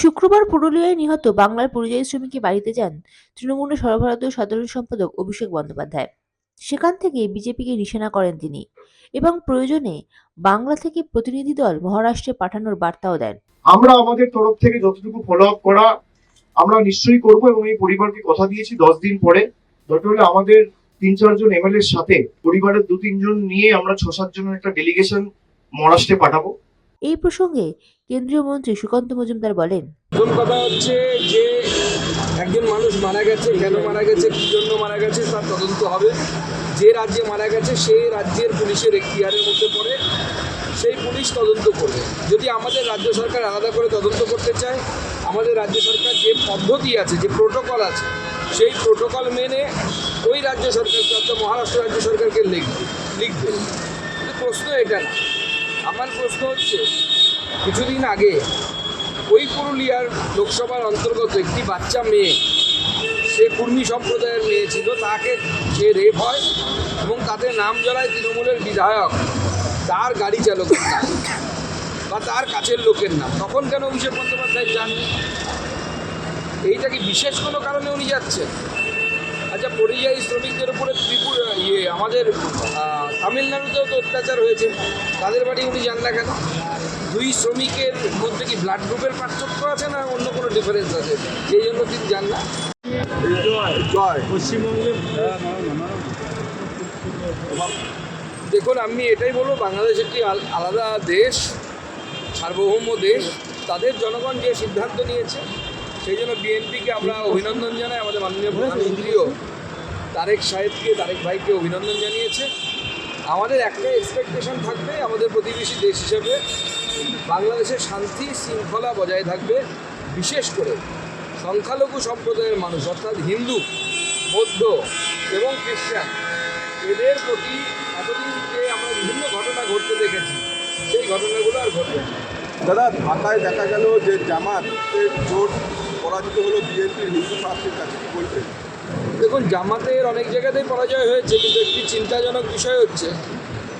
শুক্রবার পুরুলিয়ায় নিহত বাংলার পরিযায়ী শ্রমিকের বাড়িতে যান তৃণমূলের সর্বভারতীয় সাধারণ সম্পাদক অভিষেক বন্দ্যোপাধ্যায়। সেখান থেকে বিজেপিকে নিশানা করেন তিনি এবং প্রয়োজনে বাংলা থেকে প্রতিনিধি দল মহারাষ্ট্রে পাঠানোর বার্তাও দেন। আমরা আমাদের তরফ থেকে যতটুকু ফলো আপ করা আমরা নিশ্চয়ই করব এবং এই পরিবারকে কথা দিয়েছি দশ দিন পরে। দরকার আমাদের তিন চারজন এমএলএর সাথে পরিবারের দু তিনজন নিয়ে আমরা ছ সাতজনের একটা ডেলিগেশন মহারাষ্ট্রে পাঠাবো। এই প্রসঙ্গে কেন্দ্রীয় মন্ত্রী সুকান্ত মজুমদার বলেন কথা হচ্ছে যে একজন মানুষ মারা গেছে, কেন মারা গেছে, কী জন্য মারা গেছে তার তদন্ত হবে। যে রাজ্যে মারা গেছে সেই রাজ্যের পুলিশের এখতিয়ারের মধ্যে পড়ে, সেই পুলিশ তদন্ত করবে। যদি আমাদের রাজ্য সরকার আলাদা করে তদন্ত করতে চায়, আমাদের রাজ্য সরকার যে পদ্ধতি আছে, যে প্রোটোকল আছে, সেই প্রোটোকল মেনে ওই রাজ্য সরকারকে অর্থাৎ মহারাষ্ট্র রাজ্য সরকারকে লিখবে লিখবে। প্রশ্ন এটা না। আমার প্রশ্ন হচ্ছে, কিছুদিন আগে ওই পুরুলিয়ার লোকসভার অন্তর্গত একটি বাচ্চা মেয়ে, সে কুর্মী সম্প্রদায়ের মেয়ে ছিল, তাকে সে রেপ হয় এবং তাদের নাম জড়ায় তৃণমূলের বিধায়ক, তার গাড়ি চালকের নাম বা তার কাছের লোকের নাম। তখন কেন অভিষেক বন্দ্যোপাধ্যায় যান এইটা কি বিশেষ কোনো কারণে উনি যাচ্ছেন? আচ্ছা পরিযায়ী শ্রমিকদের উপরে ত্রিপুরা ইয়ে আমাদের তামিলনাড়ুতেও তো অত্যাচার হয়েছে। তাদের বাড়ি উনি যান না কেন? দুই শ্রমিকের মধ্যে কি ব্লাড গ্রুপের পার্থক্য আছে না অন্য কোনো ডিফারেন্স আছে? সেই জন্য তিনি যান না? জয়। পশ্চিমবঙ্গে দেখুন আমি এটাই বলব বাংলাদেশ একটি আল- আলাদা দেশ সার্বভৌম দেশ। তাদের জনগণ যে সিদ্ধান্ত নিয়েছে সেই জন্য বিএনপিকে আমরা অভিনন্দন জানাই, আমাদের মাননীয় প্রধানমন্ত্রীও তারেক সাহেবকে, তারেক ভাইকে অভিনন্দন জানিয়েছে। আমাদের একটাই এক্সপেকটেশন থাকবে, আমাদের প্রতিবেশী দেশ হিসেবে বাংলাদেশের শান্তি, শৃঙ্খলা বজায় থাকবে, বিশেষ করে সংখ্যালঘু সম্প্রদায়ের মানুষ, অর্থাৎ হিন্দু, বৌদ্ধ এবং খ্রিস্টান, এদের প্রতি এতদিন যে আমরা বিভিন্ন ঘটনা ঘটতে দেখেছি, সেই ঘটনাগুলো আর ঘটবে দাদা, ঢাকায় দেখা গেল যে জামাত জোট পরাজিত হলো বিএনপির হিন্দু প্রার্থীর কাছে, কি বলবেন? দেখুন, জামাতের অনেক জায়গাতেই পরাজয় হয়েছে, কিন্তু একটি চিন্তাজনক বিষয় হচ্ছে,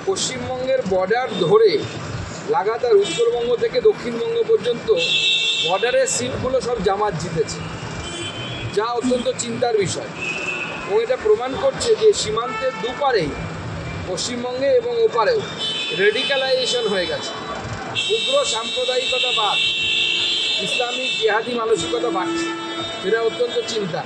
পশ্চিমবঙ্গের বর্ডার ধরে লাগাতার উত্তরবঙ্গ থেকে দক্ষিণবঙ্গ পর্যন্ত বর্ডারের সিটগুলো সব জামাত জিতেছে। যা অত্যন্ত চিন্তার বিষয়। এবং এটা প্রমাণ করছে যে সীমান্তের দুপারেই পশ্চিমবঙ্গে এবং ওপারেও রেডিক্যালাইজেশন হয়ে গেছে। উগ্র সাম্প্রদায়িকতা বাদ ইসলামিক জেহাদি মানসিকতা বাড়ছে। এটা অত্যন্ত চিন্তা।